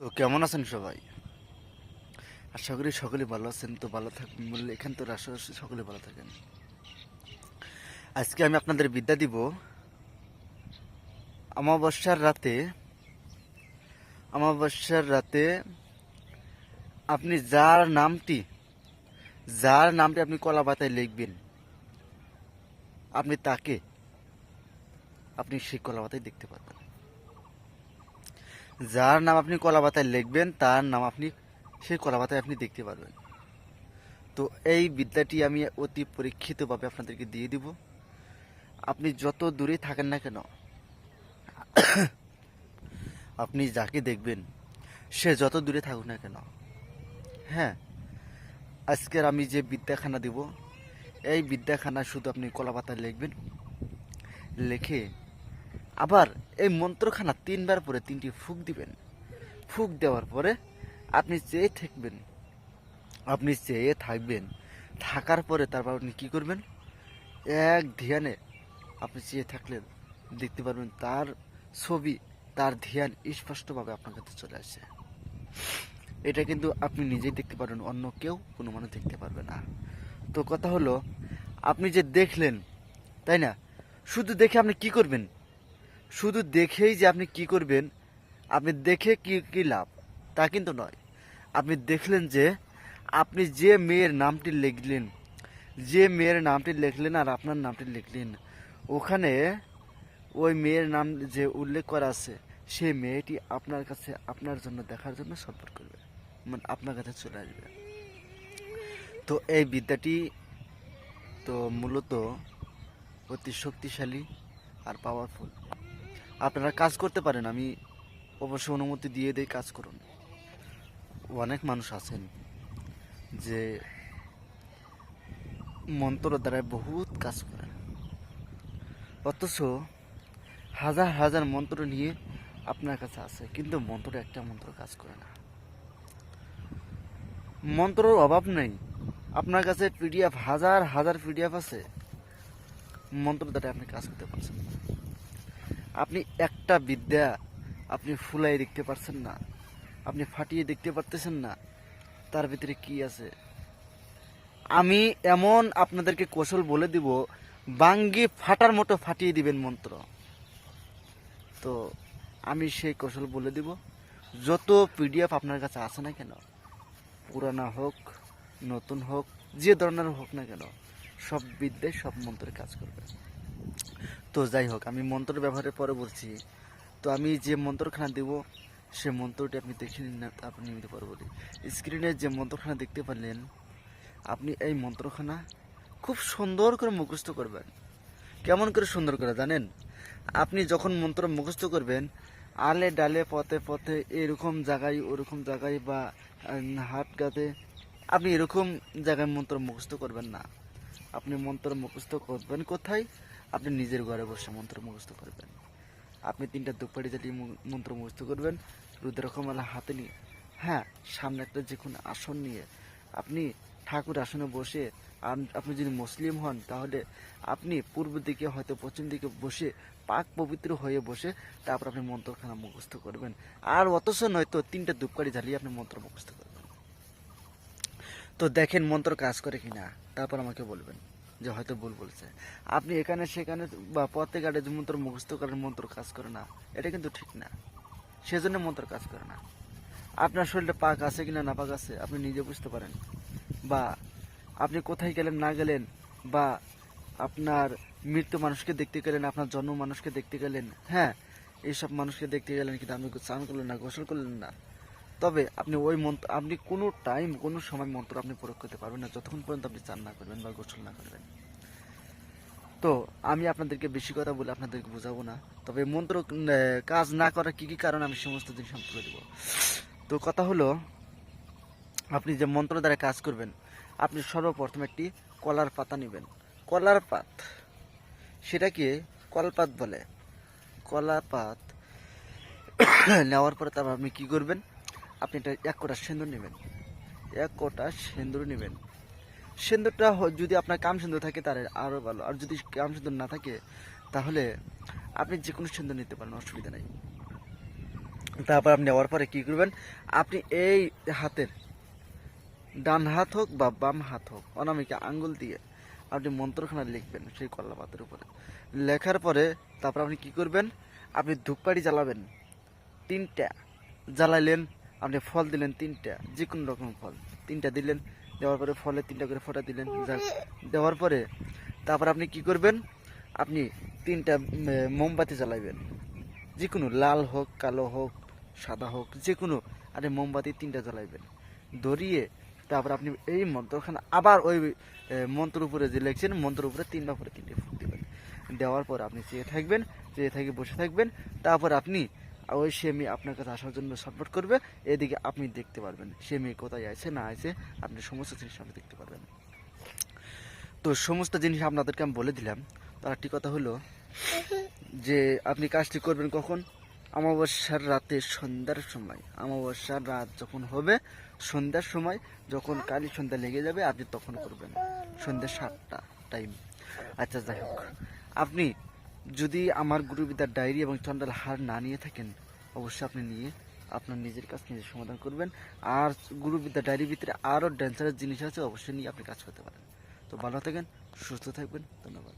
তো কেমন আছেন সবাই? আশা করি সকলে ভালো আছেন, তো ভালো থাকবেন বললে এখান তো আশা করি সকলে ভালো থাকেন। আজকে আমি আপনাদের বিদ্যা দিব। অমাবস্যার রাতে অমাবস্যার রাতে আপনি যার নামটি যার নামটি আপনি কলা পাতায় লিখবেন, আপনি তাকে, আপনি সেই কলা পাতায় দেখতে পারবেন। যার নাম আপনি কলা পাতায় লিখবেন, তার নাম আপনি, সেই কলা পাতায় আপনি দেখতে পারবেন। তো এই বিদ্যাটি আমি অতি পরীক্ষিতভাবে আপনাদেরকে দিয়ে দিব। আপনি যত দূরে থাকেন না কেন, আপনি যাকে দেখবেন, সে যত দূরে থাকুক না কেন হ্যাঁ আজকের আমি যে বিদ্যাখানা দিব, এই বিদ্যাখানা শুধু আপনি কলা পাতায় লিখবেন, লিখে আবার এই মন্ত্রখানা তিনবার পরে তিনটি ফুক দিবেন। ফুক দেওয়ার পরে আপনি চেয়ে থাকবেন। আপনি চেয়ে থাকবেন। থাকার পরে তারপর আপনি কী করবেন? এক ধ্যানে আপনি চেয়ে থাকলেন, দেখতে পারবেন তার ছবি, তার ধ্যান স্পষ্টভাবে আপনার কাছে চলে আসে। এটা কিন্তু আপনি নিজেই দেখতে পারবেন, অন্য কেউ কোনো মানুষ দেখতে পারবে না। তো কথা হলো, আপনি যে দেখলেন, তাই না? শুধু দেখে আপনি কি করবেন? শুধু দেখেই যে আপনি কি করবেন, আপনি দেখে কি কি লাভ, তা কিন্তু নয়। আপনি দেখলেন যে আপনি যে মেয়ের নামটি লিখলেন, যে মেয়ের নামটি লিখলেন আর আপনার নামটি লিখলেন, ওখানে ওই মেয়ের নাম যে উল্লেখ করা আছে, সেই মেয়েটি আপনার কাছে, আপনার জন্য দেখার জন্য সম্পর্ক করবে মানে আপনার কাছে চলে আসবে। তো এই বিদ্যাটি তো মূলত অতি শক্তিশালী আর পাওয়ারফুল আপনারা কাজ করতে পারেন, আমি অবশ্যই অনুমতি দিয়ে দিয়ে কাজ করুন। অনেক মানুষ আছেন যে মন্ত্র দ্বারা বহুত কাজ করেন। অথচ হাজার হাজার মন্ত্র নিয়ে আপনার কাছে আছে, কিন্তু মন্ত্র একটা মন্ত্র কাজ করে না। মন্ত্রর অভাব নেই। আপনার কাছে পিডিএফ হাজার হাজার পিডিএফ আছে। মন্ত্র দ্বারা আপনি কাজ করতে পারছেন। আপনি একটা বিদ্যা আপনি ফুলাই দেখতে পারছেন না। আপনি ফাটিয়ে দেখতে পারতেছেন না, তার ভিতরে কি আছে? আমি এমন আপনাদেরকে কৌশল বলে দিব, বাঙ্গি ফাটার মতো ফাটিয়ে দিবেন মন্ত্র। তো আমি সেই কৌশল বলে দিব, যত পিডিএফ আপনার কাছে আছে না কেন, পুরানা হোক, নতুন হোক, যে ধরনের হোক না কেন, সব বিদ্যায় সব মন্ত্রে কাজ করবে। তো যাই হোক, আমি মন্ত্র ব্যবহারের পরে বলছি। তো আমি যে মন্ত্রখানা দেব, সে মন্ত্রটি আপনি দেখে নিন না, তারপর নিয়মিত পরবর্তী স্ক্রিনে যে মন্ত্রখানা দেখতে পারলেন, আপনি এই মন্ত্রখানা খুব সুন্দর করে মুখস্থ করবেন। কেমন করে সুন্দর করে, জানেন? আপনি যখন মন্ত্র মুখস্থ করবেন, আলে ডালে পথে পথে এরকম জায়গায়, ওরকম জায়গায় বা হাট গাতে আপনি এরকম জায়গায় মন্ত্র মুখস্থ করবেন না। আপনি মন্ত্র মুখস্থ করবেন কোথায়? আপনি নিজের ঘরে বসে মন্ত্র মুখস্থ করবেন। আপনি তিনটা দুপাটি মু- মন্ত্র মুখস্থ করবেন। রুদ্রকমালা হাতে নিয়ে হ্যাঁ সামনে একটা যে কোনো আসন নিয়ে আপনি ঠাকুর আসনে বসে আপনি যদি মুসলিম হন, তাহলে আপনি পূর্ব দিকে হয়তো পশ্চিম দিকে বসে পাক পবিত্র হয়ে বসে তারপর আপনি মন্ত্রখানা মুখস্থ করবেন। আর অথচ নয়তো তিনটা ধূপকাঠি জ্বালিয়ে আপনি মন্ত্র মুখস্থ করবেন। তো দেখেন মন্ত্র কাজ করে কিনা, তারপর আমাকে বলবেন। যে হয়তো ভুল বলছে। আপনি এখানে, সেখানে বা পথে ঘাটে যে মন্ত্র মুখস্থ করেন মন্ত্র কাজ করে না, এটা কিন্তু ঠিক না। সেজন্য মন্ত্র কাজ করে না। আপনার শরীরে পাক আছে কিনা না পাক আছে, আপনি নিজে বুঝতে পারেন। বা আপনি কোথায় গেলেন, না গেলেন, বা আপনার মৃত্যু মানুষকে দেখতে গেলেন, আপনার জন্ম মানুষকে দেখতে গেলেন হ্যাঁ এইসব মানুষকে দেখতে গেলেন কিন্তু আপনি স্নান করলেন না, গোসল করলেন না? তবে আপনি ওই মন্ত্র, আপনি কোনো টাইম কোনো সময় মন্ত্র আপনি প্রয়োগ করতে পারবেন না। যতক্ষণ পর্যন্ত আপনি চান না করবেন বা গোসল না করবেন। তো, আমি আপনাদেরকে বেশি কথা বলে আপনাদেরকে বোঝাবো না। তবে মন্ত্র কাজ না করার কি কি কারণ আমি সমস্ত আমি তুলে দেবো? তো কথা হলো, আপনি যে মন্ত্র দ্বারা কাজ করবেন, আপনি সর্বপ্রথম একটি কলার পাতা নেবেন। কলার পাত, সেটাকে কলপাত বলে। কলা পাত নেওয়ার পরে তারপর আপনি কি করবেন? আপনি এটা এক কোটা সেন্দুর নেবেন। এক কোটা সেন্দুর নেবেন। সেন্দুরটা যদি আপনার কাম সেন্দুর থাকে তার আরও ভালো। আর যদি কাম সেন্দুর না থাকে, তাহলে আপনি যে কোনো সেন্দুর নিতে পারেন, অসুবিধা নেই। তারপর আপনি নেওয়ার পরে কী করবেন, আপনি এই হাতের ডান হাত হোক বা বাম হাত হোক, অনামিকা আঙ্গুল দিয়ে আপনি মন্ত্রখানা লিখবেন সেই কল্লা পাতের উপরে। লেখার পরে তারপর আপনি কি করবেন, আপনি ধূপকাঠি জ্বালাবেন। তিনটা জ্বালাইলেন আপনি ফল দিলেন তিনটা যে কোনো রকম ফল। তিনটা দিলেন, দেওয়ার পরে ফলে তিনটা করে ফোঁটা দিলেন দেওয়ার পরে তারপর আপনি কি করবেন? আপনি তিনটা মোমবাতি জ্বালাইবেন। যে কোনো লাল হোক, কালো হোক, সাদা হোক যে কোনো আপনি মোমবাতি তিনটা জ্বালাইবেন। ধরিয়ে তারপর আপনি এই মন্ত্রখানা আবার ওই মন্ত্র উপরে যে লিখছেন, মন্ত্র উপরে তিনবার করে তিনটে ফুট দেবেন। দেওয়ার পর আপনি চেয়ে থাকবেন, চেয়ে থেকে বসে থাকবেন। তারপর আপনি ওই সে মেয়ে আপনার কাছে আসার জন্য সাপোর্ট করবে। এদিকে আপনি দেখতে পারবেন সে মেয়ে কোথায় আছে, না আছে, আপনি সমস্ত জিনিস আপনি দেখতে পারবেন। তো সমস্ত জিনিস আপনাদেরকে আমি বলে দিলাম। তার একটি কথা হলো যে, আপনি কাজটি করবেন কখন? অমাবস্যার রাতে সন্ধ্যার সময়। অমাবস্যার রাত যখন হবে, সন্ধ্যার সময় যখন কালী সন্ধ্যা লেগে যাবে, আপনি তখন করবেন। সন্ধ্যা সাতটা টাইম আচ্ছা যাই হোক। আপনি যদি আমার গুরুবিদার ডায়েরি এবং চন্ডাল হার না নিয়ে থাকেন, অবশ্যই আপনি নিয়ে আপনার নিজের কাজ নিজের সমাধান করবেন। আর গুরুবিদ্যা ডায়েরির ভিতরে আরও ড্যান্সারের জিনিস আছে, অবশ্যই নিয়ে আপনি কাজ করতে পারেন। তো ভালো থাকেন, সুস্থ থাকবেন, ধন্যবাদ।